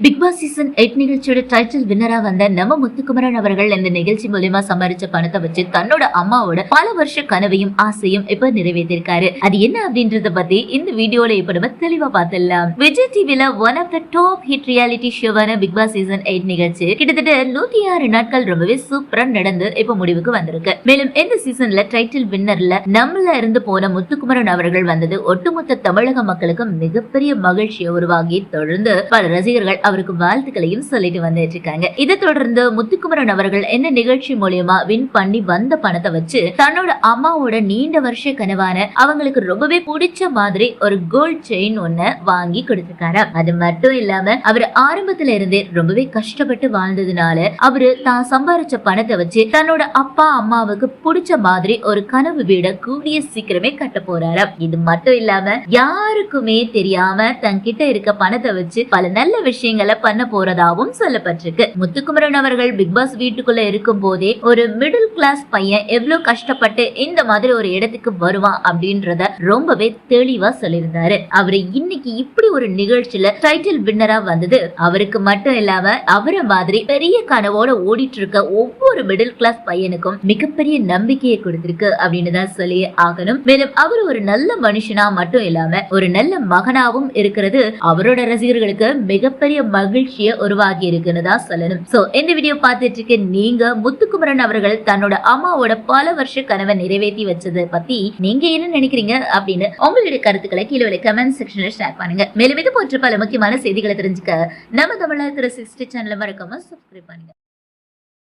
Big Boss season eight நிகழ்ச்சியோட title வின்னரா வந்த நம்ம முத்துக்குமரன் அவர்கள் இந்த நிகழ்ச்சி மூலியமா சம்பாரிச்ச பணத்தை வச்சு தன்னோட அம்மாவோட பல வருஷ கனவையும் ஆசையும் இப்ப நிறைவேற்றிருக்காரு. அது என்ன அப்படின்றத பத்தி இந்த வீடியோல இப்ப நம்ம தெளிவா பார்த்துடலாம். விஜய் டிவில one of the top hit reality ஷோவான big Boss season eight நிகழ்ச்சி கிட்டத்தட்ட நூத்தி ஆறு நாட்கள் ரொம்பவே சூப்பரா நடந்து இப்ப முடிவுக்கு வந்திருக்கு. மேலும் இந்த சீசன்ல டைட்டில் வின்னர்ல நம்மள இருந்து போன முத்துக்குமரன் அவர்கள் வந்தது ஒட்டுமொத்த தமிழக மக்களுக்கு மிகப்பெரிய மகிழ்ச்சியை உருவாகி தொடர்ந்து பல ரசிகர்கள் அவருக்கு வாழ்த்துக்களையும் சொல்லிட்டு வந்துட்டு இருக்காங்க. இதை தொடர்ந்து முத்துக்குமரன் அவர்கள் என்ன நிகழ்ச்சி மூலியமா வின் பண்ணி வந்த பணத்தை வச்சு தன்னோட அம்மாவோட நீண்ட வருஷ கனவான அவங்களுக்கு ரொம்பவே பிடிச்ச மாதிரி ஒரு கோல்ட் செயின் ஒண்ண வாங்கி கொடுத்திருக்காரு. அது மட்டும் இல்லாம அவர் ஆரம்பத்துல இருந்தே ரொம்பவே கஷ்டப்பட்டு வாழ்ந்ததுனால அவரு தான் சம்பாரிச்ச பணத்தை வச்சு தன்னோட அப்பா அம்மாவுக்கு பிடிச்ச மாதிரி ஒரு கனவு வீட கூடிய சீக்கிரமே கட்ட போறாரு. இது மட்டும் இல்லாம யாருக்குமே தெரியாம தன்கிட்ட இருக்க பணத்தை வச்சு பல நல்ல விஷயம் விஷயங்களை பண்ண போறதாவும் சொல்லப்பட்டிருக்கு. முத்துக்குமரன் அவர்கள் பிக் பாஸ் வீட்டுக்குள்ள இருக்கும் போதே ஒரு மிடில் கிளாஸ் பையன் எவ்வளவு கஷ்டப்பட்டு இந்த மாதிரி ஒரு இடத்துக்கு வருவான் அப்படின்றத ரொம்பவே தெளிவா சொல்லியிருந்தாரு. அவரு இன்னைக்கு இப்படி ஒரு நிகழ்ச்சியில டைட்டில் வின்னரா வந்தது. அவருக்கு மட்டும் இல்லாம அவரை மாதிரி பெரிய கனவோட ஓடிட்டு இருக்க ஒவ்வொரு மிடில் கிளாஸ் பையனுக்கும் மிகப்பெரிய நம்பிக்கையை கொடுத்திருக்கு அப்படின்னு தான் சொல்லி ஆகணும். மேலும் அவர் ஒரு நல்ல மனுஷனா மட்டும் இல்லாம ஒரு நல்ல மகனாவும் இருக்கிறது அவரோட ரசிகர்களுக்கு மிகப்பெரிய மகிழ்ச்சியை உருவாகி இருக்குன்னு தான் சொல்லணும். சோ இந்த வீடியோ பார்த்துட்டு இருக்க நீங்க முத்துக்குமரன் அவர்கள் தன்னோட அம்மாவோட பல வருஷ கனவை நிறைவேற்றி வச்சதை பத்தி நீங்க என்ன நினைக்கிறீங்க அப்படின்னு உங்களுடைய கருத்துக்களை கீழே கமெண்ட் செக்ஷன்ல ஷேர் பண்ணுங்க. மேலும் இது போன்ற பல முக்கியமான செய்திகளை தெரிஞ்சுக்க நம்ம தமிழர் திரு சிக்ஸ்டி சேனலை மறக்காம சப்ஸ்கிரைப் பண்ணுங்க.